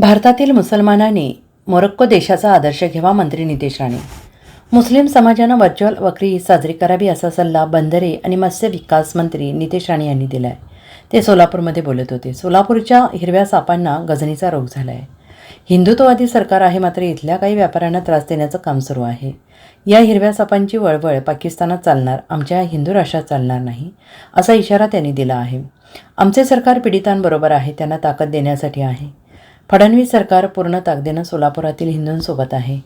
भारतातील मुसलमानांनी मोरक्को देशाचा आदर्श घ्यावा मंत्री नितेश राणे. मुस्लिम समाजानं व्हर्च्युअल वक्री साजरी करावी असा सल्ला बंदरे आणि मत्स्य विकास मंत्री नितेश राणे यांनी दिला आहे ते सोलापूरमध्ये बोलत होते. सोलापूरच्या हिरव्या सापांना गजनीचा रोग झाला आहे हिंदुत्ववादी सरकार आहे मात्र इथल्या काही व्यापाऱ्यांना त्रास देण्याचं काम सुरू आहे. या हिरव्या सापांची वळवळ पाकिस्तानात चालणार आमच्या हिंदू राष्ट्रात चालणार नाही असा इशारा त्यांनी दिला आहे. आमचे सरकार पीडितांबरोबर आहे त्यांना ताकद देण्यासाठी आहे. फडणवीस सरकार पूर्ण ताकदीनं सोलापुरातील हिंदूंसोबत आहे.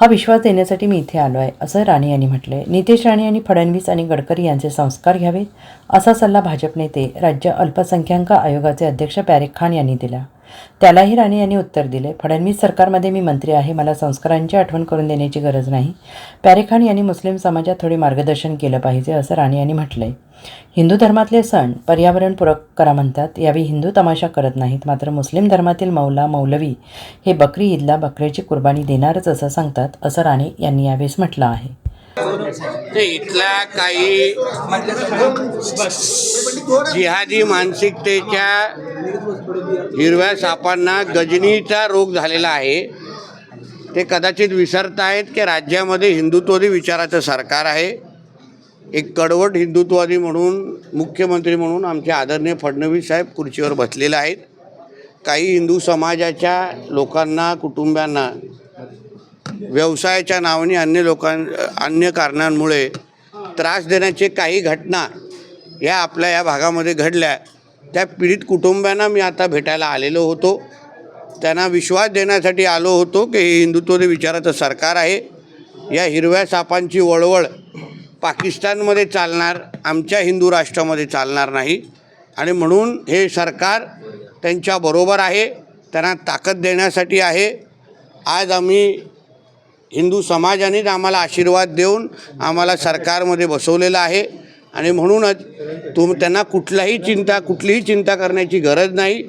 हा विश्वास देण्यासाठी मी इथे आलो आहे असं राणे यांनी म्हटलं आहे नितेश राणे यांनी फडणवीस आणि गडकरी यांचे संस्कार घ्यावेत असा सल्ला भाजप नेते राज्य अल्पसंख्याक आयोगाचे अध्यक्ष पॅरेख खान यांनी दिला. त्यालाही राणे यांनी उत्तर दिले. फडणवीस सरकारमध्ये मी मंत्री आहे मला संस्कारांची आठवण करून देण्याची गरज नाही. पॅरेक खान यांनी मुस्लिम समाजात थोडे मार्गदर्शन केलं पाहिजे असं राणे यांनी म्हटलं आहे हिंदू धर्मातले सण पर्यावरणपूरक करा म्हणतात. यावेळी हिंदू तमाशा करत नाहीत मात्र मुस्लिम धर्मातील मौला मौलवी हे बकरी ईदला बकऱ्याची कुर्बानी देणारच असं सांगतात असं राणे यांनी यावेळेस म्हटलं आहे. ते इथल्या काही जिहादी मानसिकतेच्या हिरव्या सापांना गजनीचा रोग झालेला आहे. ते कदाचित विसरत आहेत की राज्यामध्ये हिंदुत्ववादी विचाराचं सरकार आहे. एक कडवट हिंदुत्ववादी म्हणून मुख्यमंत्री म्हणून आमचे आदरणीय फडणवीस साहेब खुर्चीवर बसलेले आहेत. काही हिंदू समाजाच्या लोकांना कुटुंबियांना व्यवसायाच्या नावाने अन्य लोकां अन्य कारणांमुळे त्रास देण्याचे काही घटना या आपल्या या भागामध्ये घडल्या. त्या पीडित कुटुंबांना मी आता भेटायला आलेलो होतो. त्यांना विश्वास देण्यासाठी आलो होतो की हे हिंदुत्ववादी विचाराचं सरकार आहे. या हिरव्या सापांची वळवळ पाकिस्तानमध्ये चालणार आमच्या हिंदू राष्ट्रामध्ये चालणार नाही. आणि म्हणून हे सरकार त्यांच्याबरोबर आहे त्यांना ताकद देण्यासाठी आहे. आज आम्ही हिंदू समाजानेच आम्हाला आशीर्वाद देऊन आम्हाला सरकारमध्ये बसवलेलं आहे. आणि म्हणूनच तुम त्यांना कुठलाही चिंता कुठलीही चिंता करण्याची गरज नाही.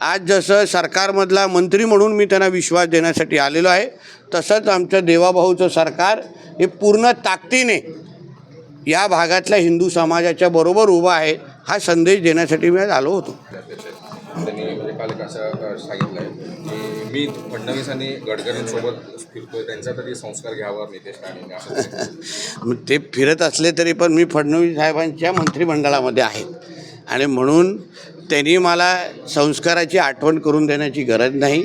आज जसं सरकारमधला मंत्री म्हणून मी त्यांना विश्वास देण्यासाठी आलेलो आहे तसंच आमचं देवाभाऊचं सरकार हे पूर्ण ताकदीने या भागातल्या हिंदू समाजाच्या बरोबर उभा आहे हा संदेश देण्यासाठी मी आज आलो होतो. त्यांनी असं सांगितलं आहे की मी फडणवीस आणि गडकरींसोबत फिरतोय. त्यांचा तरी संस्कार घ्यावा नितेश राणेंनी असं मग ते फिरत असले तरी पण मी फडणवीस साहेबांच्या मंत्रिमंडळामध्ये आहे. आणि म्हणून त्यांनी मला संस्काराची आठवण करून देण्याची गरज नाही.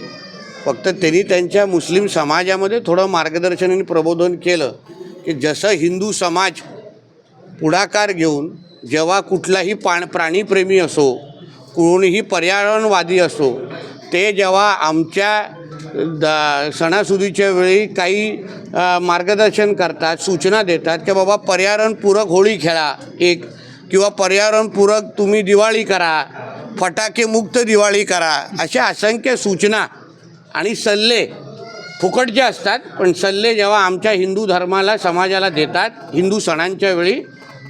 फक्त त्यांनी त्यांच्या मुस्लिम समाजामध्ये थोडं मार्गदर्शन आणि प्रबोधन केलं की जसं हिंदू समाज पुढाकार घेऊन जेव्हा कुठलाही पाण प्राणीप्रेमी असो कोणीही पर्यावरणवादी असो ते जेव्हा आमच्या द सणासुदीच्या वेळी काही मार्गदर्शन करतात सूचना देतात की बाबा पर्यावरणपूरक होळी खेळा एक किंवा पर्यावरणपूरक तुम्ही दिवाळी करा फटाके मुक्त दिवाळी करा अशा असंख्य सूचना आणि सल्ले फुकटचे असतात पण सल्ले जेव्हा आमच्या हिंदू धर्माला समाजाला देतात हिंदू सणांच्या वेळी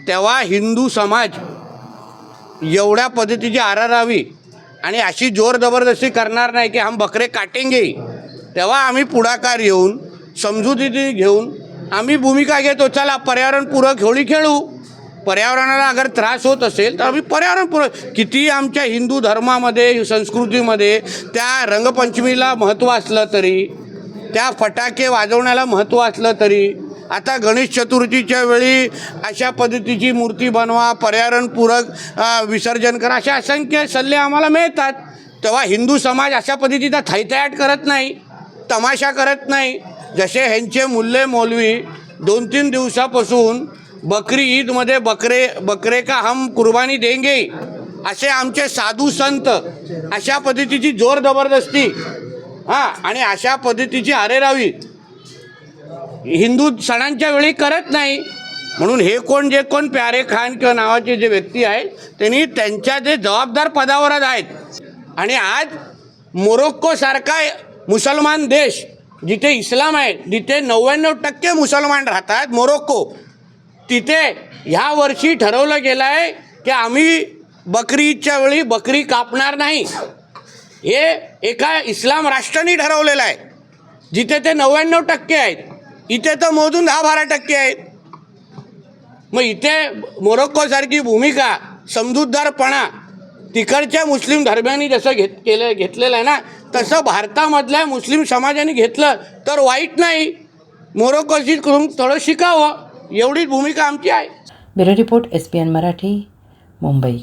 तेव्हा हिंदू समाज एवढ्या पद्धतीची आरारावी आणि अशी जोर जबरदस्ती करणार नाही की हम बकरे काटेंगे. तेव्हा आम्ही पुढाकार येऊन समजुती घेऊन आम्ही भूमिका घेतो चला पर्यावरणपूरक होळी खेळू. पर्यावरणाला अगर त्रास होत असेल तर आम्ही पर्यावरणपूरक किती आमच्या हिंदू धर्मामध्ये संस्कृतीमध्ये त्या रंगपंचमीला महत्त्व असलं तरी त्या फटाके वाजवण्याला महत्त्व असलं तरी आता गणेश चतुर्थीच्या वेळी अशा पद्धतीची मूर्ती बनवा पर्यावरणपूरक विसर्जन करा. अशा असंख्य सल्ले आम्हाला मिळतात. तेव्हा हिंदू समाज अशा पद्धतीचा थैथयाट करत नाही तमाशा करत नाही. जसे ह्यांचे मुल्ले मौलवी दोन तीन दिवसापासून बकरी ईदमध्ये बकरे बकरे का हम कुर्बानी देंगे असे आमचे साधू संत अशा पद्धतीची जोर जबरदस्ती हां आणि अशा पद्धतीची अरेरावी हिंदू सणांच्या वेळी करत नाही. म्हणून हे कोण जे कोण प्यारे खान किंवा नावाचे जे व्यक्ती आहेत त्यांनी त्यांच्या जे जबाबदार पदावरच आहेत. आणि आज मोरोक्कोसारखा मुसलमान देश जिथे इस्लाम आहे जिथे नव्याण्णव टक्के मुसलमान राहतात मोरोक्को तिथे ह्या वर्षी ठरवलं गेलं आहे की आम्ही बकरीच्या वेळी बकरी कापणार नाही. हे एका इस्लाम राष्ट्राने ठरवलेलं आहे. जिथे ते नव्याण्णव टक्के आहेत. इथे तर मोजून दहा बारा टक्के आहेत. मग इथे मोरोक्कोसारखी भूमिका समजूतदारपणा तिकडच्या मुस्लिम धर्मियांनी जसं घेत केलं घेतलेलं आहे ना तसं भारतामधल्या मुस्लिम समाजाने घेतलं तर वाईट नाही. मोरोक्कोशी करून थोडं शिकावं एवढीच भूमिका आमची आहे. Bureau report S P N Marathi Mumbai.